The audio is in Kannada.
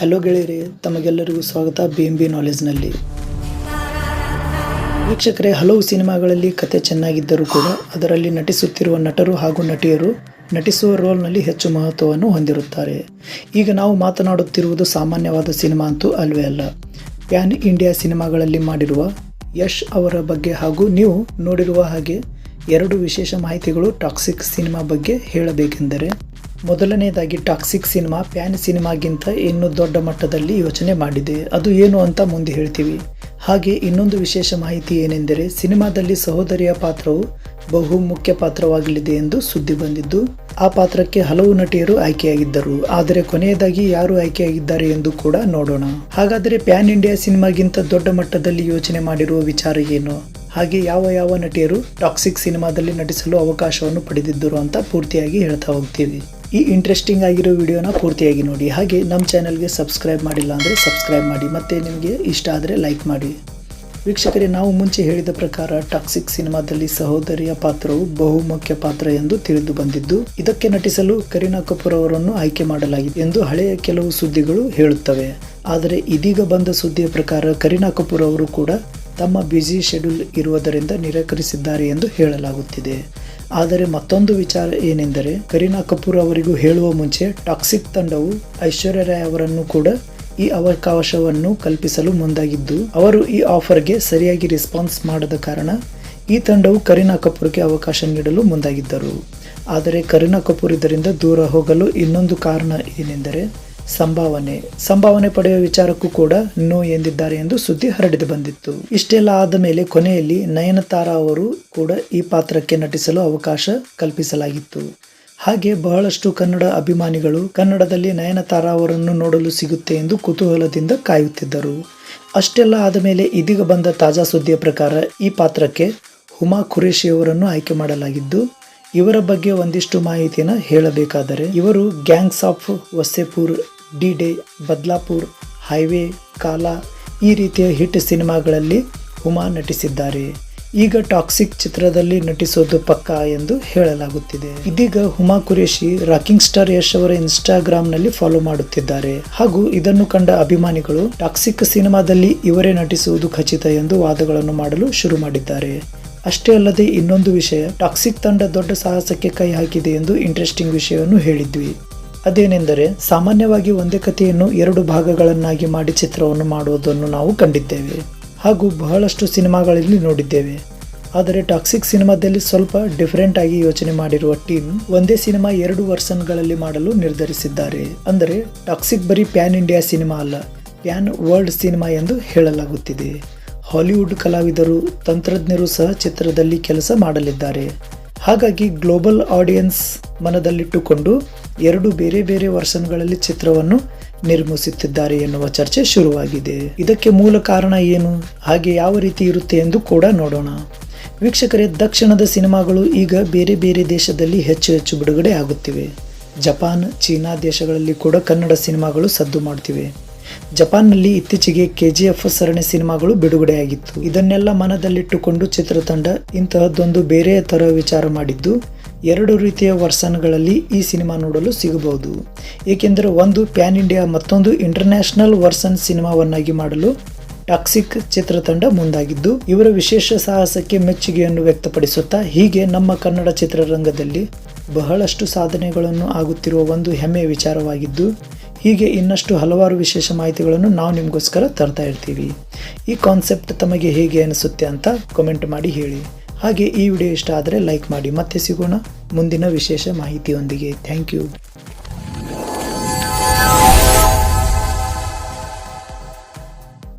ಹಲೋ ಗೆಳೆಯರಿ, ತಮಗೆಲ್ಲರಿಗೂ ಸ್ವಾಗತ ಬಿ ಎಂ ಬಿ ನಾಲೆಜ್ನಲ್ಲಿ ವೀಕ್ಷಕರೇ, ಹಲವು ಸಿನಿಮಾಗಳಲ್ಲಿ ಕತೆ ಚೆನ್ನಾಗಿದ್ದರೂ ಕೂಡ ಅದರಲ್ಲಿ ನಟಿಸುತ್ತಿರುವ ನಟರು ಹಾಗೂ ನಟಿಯರು ನಟಿಸುವ ರೋಲ್ನಲ್ಲಿ ಹೆಚ್ಚು ಮಹತ್ವವನ್ನು ಹೊಂದಿರುತ್ತಾರೆ. ಈಗ ನಾವು ಮಾತನಾಡುತ್ತಿರುವುದು ಸಾಮಾನ್ಯವಾದ ಸಿನಿಮಾ ಅಂತೂ ಅಲ್ವೇ ಅಲ್ಲ. ಪ್ಯಾನ್ ಇಂಡಿಯಾ ಸಿನಿಮಾಗಳಲ್ಲಿ ಮಾಡಿರುವ ಯಶ್ ಅವರ ಬಗ್ಗೆ ಹಾಗೂ ನೀವು ನೋಡಿರುವ ಹಾಗೆ ಎರಡು ವಿಶೇಷ ಮಾಹಿತಿಗಳು ಟಾಕ್ಸಿಕ್ ಸಿನಿಮಾ ಬಗ್ಗೆ ಹೇಳಬೇಕೆಂದರೆ ಮೊದಲನೇದಾಗಿ ಟಾಕ್ಸಿಕ್ ಸಿನಿಮಾ, ಪ್ಯಾನ್ ಸಿನಿಮಾಗಿಂತ ಇನ್ನೂ ದೊಡ್ಡ ಮಟ್ಟದಲ್ಲಿ ಯೋಚನೆ ಮಾಡಿದೆ. ಅದು ಏನು ಅಂತ ಮುಂದೆ ಹೇಳ್ತೀವಿ. ಹಾಗೆ ಇನ್ನೊಂದು ವಿಶೇಷ ಮಾಹಿತಿ ಏನೆಂದರೆ, ಸಿನಿಮಾದಲ್ಲಿ ಸಹೋದರಿಯ ಪಾತ್ರವು ಬಹು ಮುಖ್ಯ ಪಾತ್ರವಾಗಲಿದೆ ಎಂದು ಸುದ್ದಿ ಬಂದಿದ್ದು, ಆ ಪಾತ್ರಕ್ಕೆ ಹಲವು ನಟಿಯರು ಆಯ್ಕೆಯಾಗಿದ್ದರು. ಆದರೆ ಕೊನೆಯದಾಗಿ ಯಾರು ಆಯ್ಕೆಯಾಗಿದ್ದಾರೆ ಎಂದು ಕೂಡ ನೋಡೋಣ. ಹಾಗಾದರೆ ಪ್ಯಾನ್ ಇಂಡಿಯಾ ಸಿನಿಮಾಗಿಂತ ದೊಡ್ಡ ಮಟ್ಟದಲ್ಲಿ ಯೋಚನೆ ಮಾಡಿರುವ ವಿಚಾರ ಏನು? ಹಾಗೆ ಯಾವ ಯಾವ ನಟಿಯರು ಟಾಕ್ಸಿಕ್ ಸಿನಿಮಾದಲ್ಲಿ ನಟಿಸಲು ಅವಕಾಶವನ್ನು ಪಡೆದಿದ್ದರು ಅಂತ ಪೂರ್ತಿಯಾಗಿ ಹೇಳ್ತಾ ಹೋಗ್ತೀವಿ. ಈ ಇಂಟ್ರೆಸ್ಟಿಂಗ್ ಆಗಿರೋ ವಿಡಿಯೋನ ಪೂರ್ತಿಯಾಗಿ ನೋಡಿ. ಹಾಗೆ ನಮ್ಮ ಚಾನಲ್ಗೆ ಸಬ್ಸ್ಕ್ರೈಬ್ ಮಾಡಿಲ್ಲ ಅಂದರೆ ಸಬ್ಸ್ಕ್ರೈಬ್ ಮಾಡಿ. ಮತ್ತೆ ನಿಮಗೆ ಇಷ್ಟ ಆದರೆ ಲೈಕ್ ಮಾಡಿ. ವೀಕ್ಷಕರೇ, ನಾವು ಮುಂಚೆ ಹೇಳಿದ ಪ್ರಕಾರ ಟಾಕ್ಸಿಕ್ ಸಿನಿಮಾದಲ್ಲಿ ಸಹೋದರಿಯ ಪಾತ್ರವು ಬಹುಮುಖ್ಯ ಪಾತ್ರ ಎಂದು ತಿಳಿದು ಬಂದಿದ್ದು, ಇದಕ್ಕೆ ನಟಿಸಲು ಕರೀನಾ ಕಪೂರ್ ಅವರನ್ನು ಆಯ್ಕೆ ಮಾಡಲಾಗಿದೆ ಎಂದು ಹಳೆಯ ಕೆಲವು ಸುದ್ದಿಗಳು ಹೇಳುತ್ತವೆ. ಆದರೆ ಇದೀಗ ಬಂದ ಸುದ್ದಿಯ ಪ್ರಕಾರ ಕರೀನಾ ಕಪೂರ್ ಅವರು ಕೂಡ ತಮ್ಮ ಬ್ಯುಸಿ ಶೆಡ್ಯೂಲ್ ಇರುವುದರಿಂದ ನಿರಾಕರಿಸಿದ್ದಾರೆ ಎಂದು ಹೇಳಲಾಗುತ್ತಿದೆ. ಆದರೆ ಮತ್ತೊಂದು ವಿಚಾರ ಏನೆಂದರೆ, ಕರೀನಾ ಕಪೂರ್ ಅವರಿಗೂ ಹೇಳುವ ಮುಂಚೆ ಟಾಕ್ಸಿಕ್ ತಂಡವು ಐಶ್ವರ್ಯ ರಾಯ್ ಅವರನ್ನು ಕೂಡ ಈ ಅವಕಾಶವನ್ನು ಕಲ್ಪಿಸಲು ಮುಂದಾಗಿದ್ದು, ಅವರು ಈ ಆಫರ್ಗೆ ಸರಿಯಾಗಿ ರೆಸ್ಪಾನ್ಸ್ ಮಾಡದ ಕಾರಣ ಈ ತಂಡವು ಕರೀನಾ ಕಪೂರ್ಗೆ ಅವಕಾಶ ನೀಡಲು ಮುಂದಾಗಿದ್ದರು. ಆದರೆ ಕರೀನಾ ಕಪೂರ್ ಇದರಿಂದ ದೂರ ಹೋಗಲು ಇನ್ನೊಂದು ಕಾರಣ ಏನೆಂದರೆ ಸಂಭಾವನೆ. ಸಂಭಾವನೆ ಪಡೆಯುವ ವಿಚಾರಕ್ಕೂ ಕೂಡ ನೋ ಎಂದಿದ್ದಾರೆ ಎಂದು ಸುದ್ದಿ ಹರಡಿದು ಬಂದಿತ್ತು. ಇಷ್ಟೆಲ್ಲ ಆದ ಮೇಲೆ ಕೊನೆಯಲ್ಲಿ ನಯನತಾರಾ ಅವರು ಕೂಡ ಈ ಪಾತ್ರಕ್ಕೆ ನಟಿಸಲು ಅವಕಾಶ ಕಲ್ಪಿಸಲಾಗಿತ್ತು. ಹಾಗೆ ಬಹಳಷ್ಟು ಕನ್ನಡ ಅಭಿಮಾನಿಗಳು ಕನ್ನಡದಲ್ಲಿ ನಯನತಾರಾ ಅವರನ್ನು ನೋಡಲು ಸಿಗುತ್ತೆ ಎಂದು ಕುತೂಹಲದಿಂದ ಕಾಯುತ್ತಿದ್ದರು. ಅಷ್ಟೆಲ್ಲ ಆದ ಮೇಲೆ ಇದೀಗ ಬಂದ ತಾಜಾ ಸುದ್ದಿಯ ಪ್ರಕಾರ ಈ ಪಾತ್ರಕ್ಕೆ ಹುಮಾ ಖುರೇಶಿ ಅವರನ್ನು ಆಯ್ಕೆ ಮಾಡಲಾಗಿದ್ದು, ಇವರ ಬಗ್ಗೆ ಒಂದಿಷ್ಟು ಮಾಹಿತಿಯನ್ನು ಹೇಳಬೇಕಾದರೆ ಇವರು Gangs of Wasseypur D Day Badlapur, highway, Kaala ಈ ರೀತಿಯ ಹಿಟ್ ಸಿನಿಮಾಗಳಲ್ಲಿ ಹುಮಾ ನಟಿಸಿದ್ದಾರೆ. ಈಗ ಟಾಕ್ಸಿಕ್ ಚಿತ್ರದಲ್ಲಿ ನಟಿಸೋದು ಪಕ್ಕಾ ಎಂದು ಹೇಳಲಾಗುತ್ತಿದೆ. ಇದೀಗ ಹುಮಾ ಕುರೇಶಿ ರಾಕಿಂಗ್ ಸ್ಟಾರ್ ಯಶ್ ಅವರ ಇನ್ಸ್ಟಾಗ್ರಾಂನಲ್ಲಿ ಫಾಲೋ ಮಾಡುತ್ತಿದ್ದಾರೆ. ಹಾಗೂ ಇದನ್ನು ಕಂಡ ಅಭಿಮಾನಿಗಳು, ಟಾಕ್ಸಿಕ್ ಸಿನಿಮಾದಲ್ಲಿ ಇವರೇ ನಟಿಸುವುದು ಖಚಿತ ಎಂದು ವಾದಗಳನ್ನು ಮಾಡಲು ಶುರು ಮಾಡಿದ್ದಾರೆ. ಅಷ್ಟೇ ಅಲ್ಲದೆ ಇನ್ನೊಂದು ವಿಷಯ, ಟಾಕ್ಸಿಕ್ ತಂಡ ದೊಡ್ಡ ಸಾಹಸಕ್ಕೆ ಕೈ ಹಾಕಿದೆ ಎಂದು ಇಂಟ್ರೆಸ್ಟಿಂಗ್ ವಿಷಯವನ್ನು ಹೇಳಿದ್ವಿ. ಅದೇನೆಂದರೆ ಸಾಮಾನ್ಯವಾಗಿ ಒಂದೇ ಕಥೆಯನ್ನು ಎರಡು ಭಾಗಗಳನ್ನಾಗಿ ಮಾಡಿ ಚಿತ್ರವನ್ನು ಮಾಡುವುದನ್ನು ನಾವು ಕಂಡಿದ್ದೇವೆ. ಹಾಗೂ ಬಹಳಷ್ಟು ಸಿನಿಮಾಗಳಲ್ಲಿ ನೋಡಿದ್ದೇವೆ. ಆದರೆ ಟಾಕ್ಸಿಕ್ ಸಿನಿಮಾದಲ್ಲಿ ಸ್ವಲ್ಪ ಡಿಫರೆಂಟ್ ಆಗಿ ಯೋಚನೆ ಮಾಡಿರುವ ಟೀಮ್ ಒಂದೇ ಸಿನಿಮಾ ಎರಡು ವರ್ಷನ್ಗಳಲ್ಲಿ ಮಾಡಲು ನಿರ್ಧರಿಸಿದ್ದಾರೆ. ಅಂದರೆ ಟಾಕ್ಸಿಕ್ ಬರೀ ಪ್ಯಾನ್ ಇಂಡಿಯಾ ಸಿನಿಮಾ ಅಲ್ಲ, ಪ್ಯಾನ್ ವರ್ಲ್ಡ್ ಸಿನಿಮಾ ಎಂದು ಹೇಳಲಾಗುತ್ತಿದೆ. ಹಾಲಿವುಡ್ ಕಲಾವಿದರು, ತಂತ್ರಜ್ಞರು ಸಹ ಚಿತ್ರದಲ್ಲಿ ಕೆಲಸ ಮಾಡಲಿದ್ದಾರೆ. ಹಾಗಾಗಿ ಗ್ಲೋಬಲ್ ಆಡಿಯನ್ಸ್ ಮನದಲ್ಲಿಟ್ಟುಕೊಂಡು ಎರಡು ಬೇರೆ ಬೇರೆ ವರ್ಷನ್ಗಳಲ್ಲಿ ಚಿತ್ರವನ್ನು ನಿರ್ಮಿಸುತ್ತಿದ್ದಾರೆ ಎನ್ನುವ ಚರ್ಚೆ ಶುರುವಾಗಿದೆ. ಇದಕ್ಕೆ ಮೂಲ ಕಾರಣ ಏನು? ಹಾಗೆ ಯಾವ ರೀತಿ ಇರುತ್ತೆ ಎಂದು ಕೂಡ ನೋಡೋಣ. ವೀಕ್ಷಕರೇ, ದಕ್ಷಿಣದ ಸಿನಿಮಾಗಳು ಈಗ ಬೇರೆ ಬೇರೆ ದೇಶದಲ್ಲಿ ಹೆಚ್ಚು ಹೆಚ್ಚು ಬಿಡುಗಡೆ ಆಗುತ್ತಿವೆ. ಜಪಾನ್, ಚೀನಾ ದೇಶಗಳಲ್ಲಿ ಕೂಡ ಕನ್ನಡ ಸಿನಿಮಾಗಳು ಸದ್ದು ಮಾಡುತ್ತಿವೆ ಜಪಾನ್ನಲ್ಲಿ ಇತ್ತೀಚೆಗೆ ಕೆಜಿಎಫ್ ಸರಣಿ ಸಿನಿಮಾಗಳು ಬಿಡುಗಡೆಯಾಗಿತ್ತು ಇದನ್ನೆಲ್ಲ ಮನದಲ್ಲಿಟ್ಟುಕೊಂಡು ಚಿತ್ರತಂಡ ಇಂತಹದ್ದೊಂದು ಬೇರೆ ತರ ವಿಚಾರ ಮಾಡಿದ್ದು ಎರಡು ರೀತಿಯ ವರ್ಷನ್ಗಳಲ್ಲಿ ಈ ಸಿನಿಮಾ ನೋಡಲು ಸಿಗಬಹುದು. ಏಕೆಂದರೆ ಒಂದು ಪ್ಯಾನ್ ಇಂಡಿಯಾ, ಮತ್ತೊಂದು ಇಂಟರ್ನ್ಯಾಷನಲ್ ವರ್ಷನ್ ಸಿನಿಮಾವನ್ನಾಗಿ ಮಾಡಲು ಟಾಕ್ಸಿಕ್ ಚಿತ್ರತಂಡ ಮುಂದಾಗಿದ್ದು, ಇವರ ವಿಶೇಷ ಸಾಹಸಕ್ಕೆ ಮೆಚ್ಚುಗೆಯನ್ನು ವ್ಯಕ್ತಪಡಿಸುತ್ತಾ, ಹೀಗೆ ನಮ್ಮ ಕನ್ನಡ ಚಿತ್ರರಂಗದಲ್ಲಿ ಬಹಳಷ್ಟು ಸಾಧನೆಗಳನ್ನು ಆಗುತ್ತಿರುವ ಒಂದು ಹೆಮ್ಮೆಯ ವಿಚಾರವಾಗಿದ್ದು, ಹೀಗೆ ಇನ್ನಷ್ಟು ಹಲವಾರು ವಿಶೇಷ ಮಾಹಿತಿಗಳನ್ನು ನಾವು ನಿಮಗೋಸ್ಕರ ತರ್ತಾ ಇರ್ತೀವಿ. ಈ ಕಾನ್ಸೆಪ್ಟ್ ತಮಗೆ ಹೇಗೆ ಅನಿಸುತ್ತೆ ಅಂತ ಕಮೆಂಟ್ ಮಾಡಿ ಹೇಳಿ. ಹಾಗೆ ಈ ವಿಡಿಯೋ ಇಷ್ಟ ಆದರೆ ಲೈಕ್ ಮಾಡಿ. ಮತ್ತೆ ಸಿಗೋಣ ಮುಂದಿನ ವಿಶೇಷ ಮಾಹಿತಿಯೊಂದಿಗೆ. Thank you